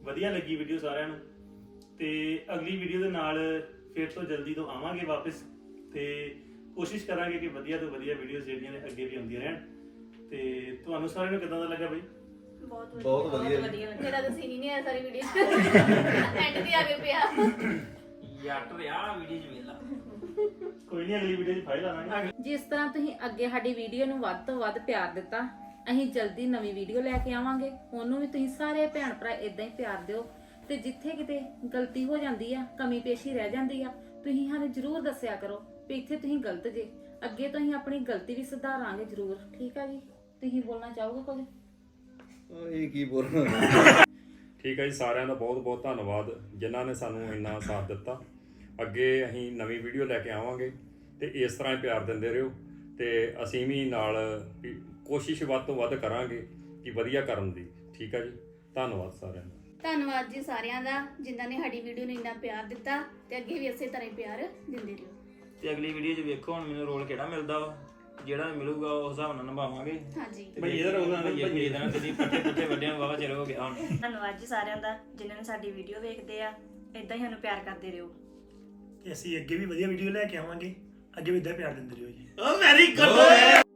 Speaker 9: ਵਧੀਆ ਲੱਗੀ ਵੀਡੀਓ ਸਾਰਿਆਂ ਨੂੰ। ਤੇ ਅਗਲੀ ਵੀਡੀਓ ਦੇ ਨਾਲ ਫਿਰ ਤੋਂ ਜਲਦੀ ਤੋਂ ਆਵਾਂਗੇ ਵਾਪਸ। ਤੇ ਕੋਸ਼ਿਸ਼ ਕਰਾਂਗੇ ਕਿ ਵਧੀਆ ਤੋਂ ਵਧੀਆ ਵੀਡੀਓਜ਼ ਜਿਹੜੀਆਂ ਨੇ ਅੱਗੇ ਵੀ ਆਉਂਦੀਆਂ ਰਹਿਣ। ਤੇ ਤੁਹਾਨੂੰ ਸਾਰਿਆਂ ਨੂੰ ਕਿਦਾਂ ਦਾ ਲੱਗਾ ਬਈ?
Speaker 4: ਬਹੁਤ ਵਧੀਆ।
Speaker 10: ਮੇਰਾ ਤਾਂ ਸੀਨ ਹੀ ਨਹੀਂ ਆਇਆ ਸਾਰੀ ਵੀਡੀਓ ਐਂਡ ਤੇ ਆ ਕੇ ਪਿਆ।
Speaker 11: ਜੱਟ ਰਿਹਾ ਵੀਡੀਓ ਚ ਵੇਲਾ
Speaker 9: ਕੋਈ ਨਹੀਂ ਅਗਲੀ ਵੀਡੀਓ 'ਚ ਫਾਈਲ ਆਵਾਂਗੇ
Speaker 3: ਜਿਸ ਤਰ੍ਹਾਂ ਤੁਸੀਂ ਅੱਗੇ ਸਾਡੀ ਵੀਡੀਓ ਨੂੰ ਵੱਧ ਤੋਂ ਵੱਧ ਪਿਆਰ ਦਿੱਤਾ ਅਸੀਂ ਜਲਦੀ ਨਵੀਂ ਵੀਡੀਓ ਲੈ ਕੇ ਆਵਾਂਗੇ। ਉਹਨੂੰ ਵੀ ਤੁਸੀਂ ਸਾਰੇ ਭੈਣ ਭਰਾ ਇਦਾਂ ਹੀ ਪਿਆਰ ਦਿਓ। ਤੇ ਜਿੱਥੇ ਕਿਤੇ ਗਲਤੀ ਹੋ ਜਾਂਦੀ ਆ ਕਮੀ ਪੇਸ਼ੀ ਰਹਿ ਜਾਂਦੀ ਆ ਤੁਸੀਂ ਸਾਨੂੰ ਜ਼ਰੂਰ ਦੱਸਿਆ ਕਰੋ ਵੀ ਇੱਥੇ ਤੁਸੀਂ ਗਲਤ ਜੇ। ਅੱਗੇ ਤੋਂ ਅਸੀਂ ਆਪਣੀ ਗਲਤੀ ਵੀ ਸੁਧਾਰਾਂਗੇ ਜ਼ਰੂਰ। ਠੀਕ ਆ ਜੀ? ਤੁਸੀਂ ਬੋਲਣਾ ਚਾਹੋਗੇ ਕੁਝ?
Speaker 4: ਇਹ ਕੀ ਬੋਲਣਾ?
Speaker 7: ਠੀਕ ਹੈ ਜੀ ਸਾਰਿਆਂ ਦਾ ਬਹੁਤ ਬਹੁਤ ਧੰਨਵਾਦ ਜਿਨ੍ਹਾਂ ਨੇ ਸਾਨੂੰ ਇੰਨਾ ਸਾਥ ਦਿੱਤਾ। ਅੱਗੇ ਅਸੀਂ ਨਵੀਂ ਵੀਡੀਓ ਲੈ ਕੇ ਆਵਾਂਗੇ ਤੇ ਇਸ ਤਰ੍ਹਾਂ ਹੀ ਪਿਆਰ ਦਿੰਦੇ ਰਹੋ ਤੇ ਅਸੀਂ ਵੀ ਨਾਲ ਵੀ ਕੋਸ਼ਿਸ਼ ਵੱਧ ਤੋਂ ਵੱਧ ਕਰਾਂਗੇ ਕਿ ਵਧੀਆ ਕਰਨ ਦੀ। ਠੀਕ ਹੈ ਜੀ ਧੰਨਵਾਦ ਸਾਰਿਆਂ ਦਾ।
Speaker 10: ਧੰਨਵਾਦ ਜੀ ਸਾਰਿਆਂ ਦਾ ਜਿਨ੍ਹਾਂ ਨੇ ਸਾਡੀ ਵੀਡੀਓ ਨੂੰ ਇੰਨਾ ਪਿਆਰ ਦਿੱਤਾ ਤੇ ਅੱਗੇ ਵੀ ਇਸੇ ਤਰ੍ਹਾਂ ਹੀ ਪਿਆਰ ਦਿੰਦੇ ਰਹੋ।
Speaker 11: ਤੇ ਅਗਲੀ ਵੀਡੀਓ 'ਚ ਵੇਖੋ ਹੁਣ ਮੈਨੂੰ ਰੋਲ ਕਿਹੜਾ ਮਿਲਦਾ ਵਾ। ਜਿਹੜਾ ਮਿਲੂਗਾ ਉਸ ਹਿਸਾਬ ਨਾਲ ਨਿਭਾਵਾਂਗੇ।
Speaker 10: ਹਾਂਜੀ।
Speaker 12: ਭਈਏ ਦਾ ਰੋਲ ਆ ਨਾ, ਭਈਏ
Speaker 11: ਦਾ ਤੁਸੀਂ ਪੱਟੇ ਪੁੱਟੇ ਵੱਡਿਆਂ ਵਾਵਾ ਚਿਰ ਹੋ ਗਿਆ ਹੁਣ।
Speaker 6: ਧੰਨਵਾਦ ਜੀ ਸਾਰਿਆਂ ਦਾ ਜਿਨ੍ਹਾਂ ਨੇ ਸਾਡੀ ਵੀਡੀਓ ਵੇਖਦੇ ਆ। ਇਦਾਂ ਹੀ ਸਾਨੂੰ ਪਿਆਰ ਕਰਦੇ ਰਹੋ।
Speaker 5: ਤੇ ਅਸੀਂ ਅੱਗੇ ਵੀ ਵਧੀਆ ਵੀਡੀਓ ਲੈ ਕੇ ਆਵਾਂਗੇ। ਅੱਗੇ ਵੀ ਇਦਾਂ ਪਿਆਰ ਦਿੰਦੇ ਰਹੋ ਜੀ।
Speaker 12: ਓ ਵੈਰੀ ਗੁੱਡ